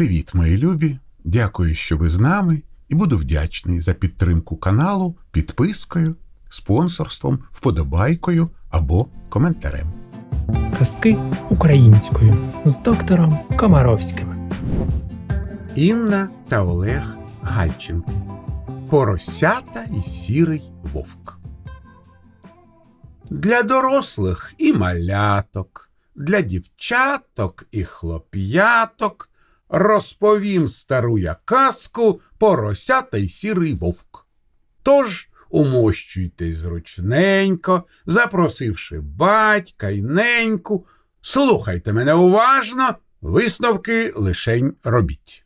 Привіт, мої любі! Дякую, що ви з нами, і буду вдячний за підтримку каналу підпискою, спонсорством, вподобайкою або коментарем. Казки українською з доктором Комаровським. Інна та Олег Гальченки. Поросята і сірий вовк. Для дорослих і маляток, для дівчаток і хлоп'яток розповім стару я казку Поросята й сірий вовк. Тож умощуйтесь зручненько, запросивши батька й неньку, слухайте мене уважно, висновки лишень робіть.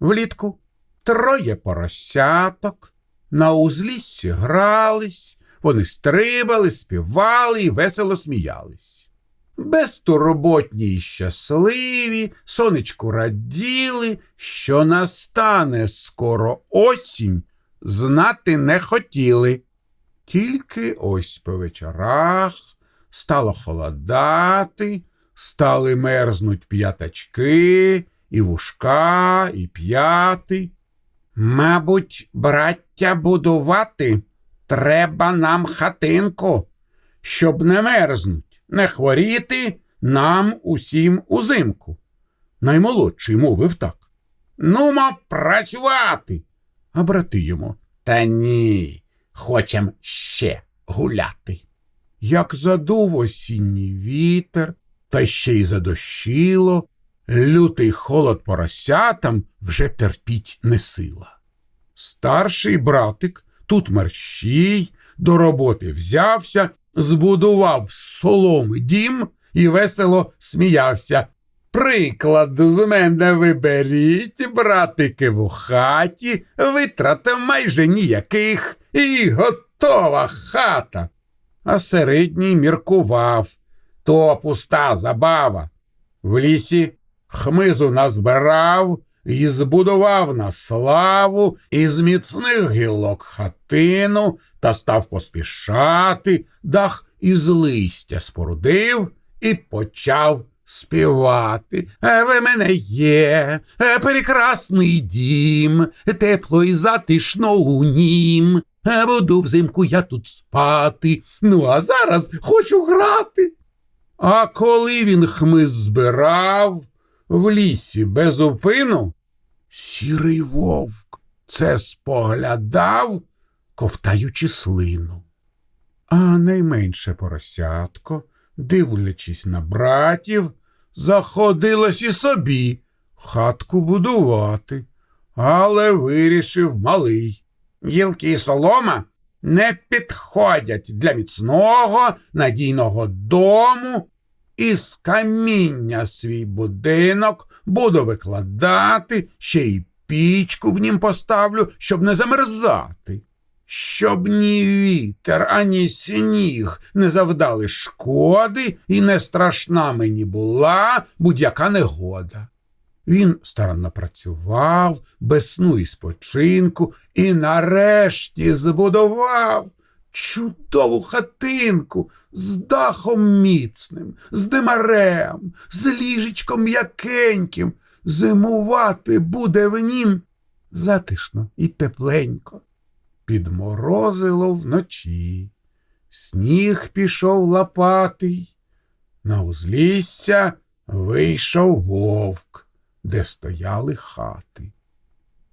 Влітку троє поросяток на узліссі грались, вони стрибали, співали і весело сміялись. Безтурботні й щасливі, сонечку раділи, що настане скоро осінь, знати не хотіли. Тільки ось по вечорах стало холодати, стали мерзнуть п'ятачки, і вушка, і п'яти. Мабуть, браття будувати треба нам хатинку, щоб не мерзнуть, не хворіти нам усім узимку. Наймолодший мовив так. Нумо працювати. А брати йому. Та ні, хочем ще гуляти. Як задув осінній вітер, та ще й задощило, лютий холод поросятам вже терпіть не сила. Старший братик тут мерщій до роботи взявся, збудував з соломи дім і весело сміявся. Приклад з мене ви беріть, братики, в хаті, витрат майже ніяких, і готова хата. А середній міркував то пуста забава. В лісі хмизу назбирав і збудував на славу із міцних гілок хатину та став поспішати, дах із листя спорудив і почав співати. «Е, Ви мене є, е, прекрасний дім, тепло і затишно у нім. Е, Буду взимку я тут спати, ну а зараз хочу грати. А коли він хмиз збирав в лісі без упину, сірий вовк це споглядав, ковтаючи слину. А найменше поросятко, дивлячись на братів, заходилось і собі хатку будувати, але вирішив малий. Гілки і солома не підходять для міцного надійного дому, і з каміння свій будинок буду викладати, ще й пічку в нім поставлю, щоб не замерзати. Щоб ні вітер, ані сніг не завдали шкоди, і не страшна мені була будь-яка негода. Він старанно працював, без сну і спочинку, і нарешті збудував чудову хатинку з дахом міцним, з димарем, з ліжечком м'якеньким. Зимувати буде в нім затишно і тепленько. Підморозило вночі, сніг пішов лопатий, на узлісся вийшов вовк, де стояли хати.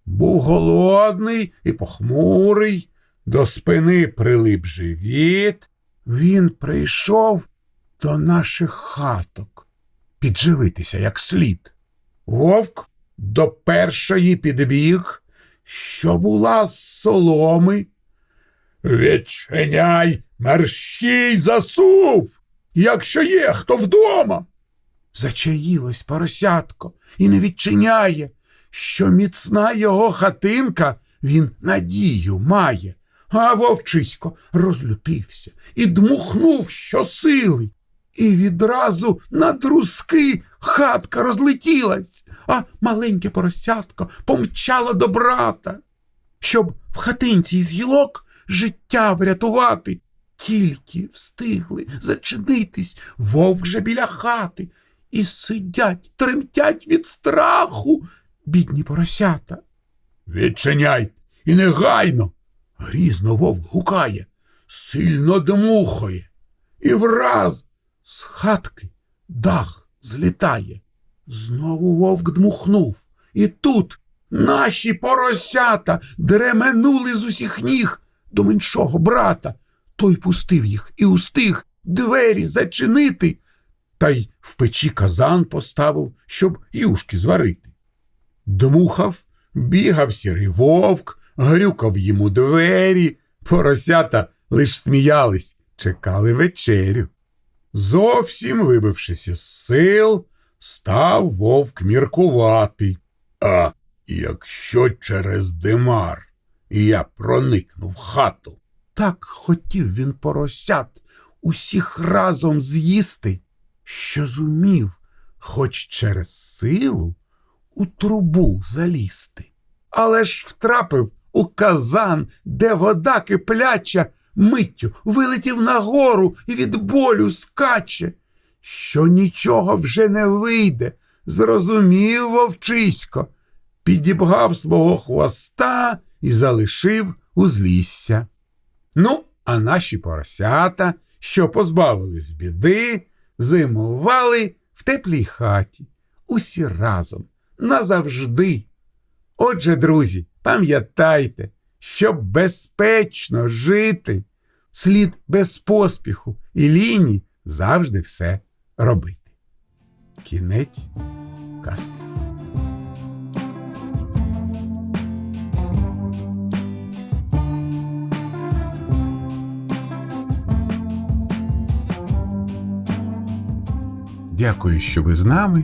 Був голодний і похмурий, до спини прилип живіт. Він прийшов до наших хаток підживитися як слід. Вовк до першої підбіг, що була з соломи. Відчиняй, мерщій засув, якщо є хто вдома. Зачаїлось поросятко і не відчиняє, що міцна його хатинка він надію має. А вовчисько розлютився і дмухнув щосили. І відразу на друзки хатка розлетілась, а маленьке поросятко помчало до брата. Щоб в хатинці із гілок життя врятувати, тільки встигли зачинитись вовк же біля хати і сидять, тремтять від страху, бідні поросята. Відчиняйте і негайно. Грізно вовк гукає, сильно дмухає, і враз з хатки дах злітає. Знову вовк дмухнув, і тут наші поросята дременули з усіх ніг до меншого брата. Той пустив їх і устиг двері зачинити, та й в печі казан поставив, щоб юшки зварити. Дмухав, бігав сірий вовк, грюкав йому двері, поросята лиш сміялись, чекали вечерю. Зовсім вибившись із сил, став вовк міркувати. А якщо через димар я проникну в хату, так хотів він поросят усіх разом з'їсти, що зумів, хоч через силу, у трубу залізти. Але ж втрапив у казан, де вода кипляча, миттю вилетів нагору і від болю скаче. Що нічого вже не вийде, зрозумів вовчисько, підібгав свого хвоста і залишив узлісся. Ну, а наші поросята, що позбавились біди, зимували в теплій хаті, усі разом, назавжди. Отже, друзі, пам'ятайте, щоб безпечно жити, слід без поспіху і ліні завжди все робити. Кінець казки. Дякую, що ви з нами,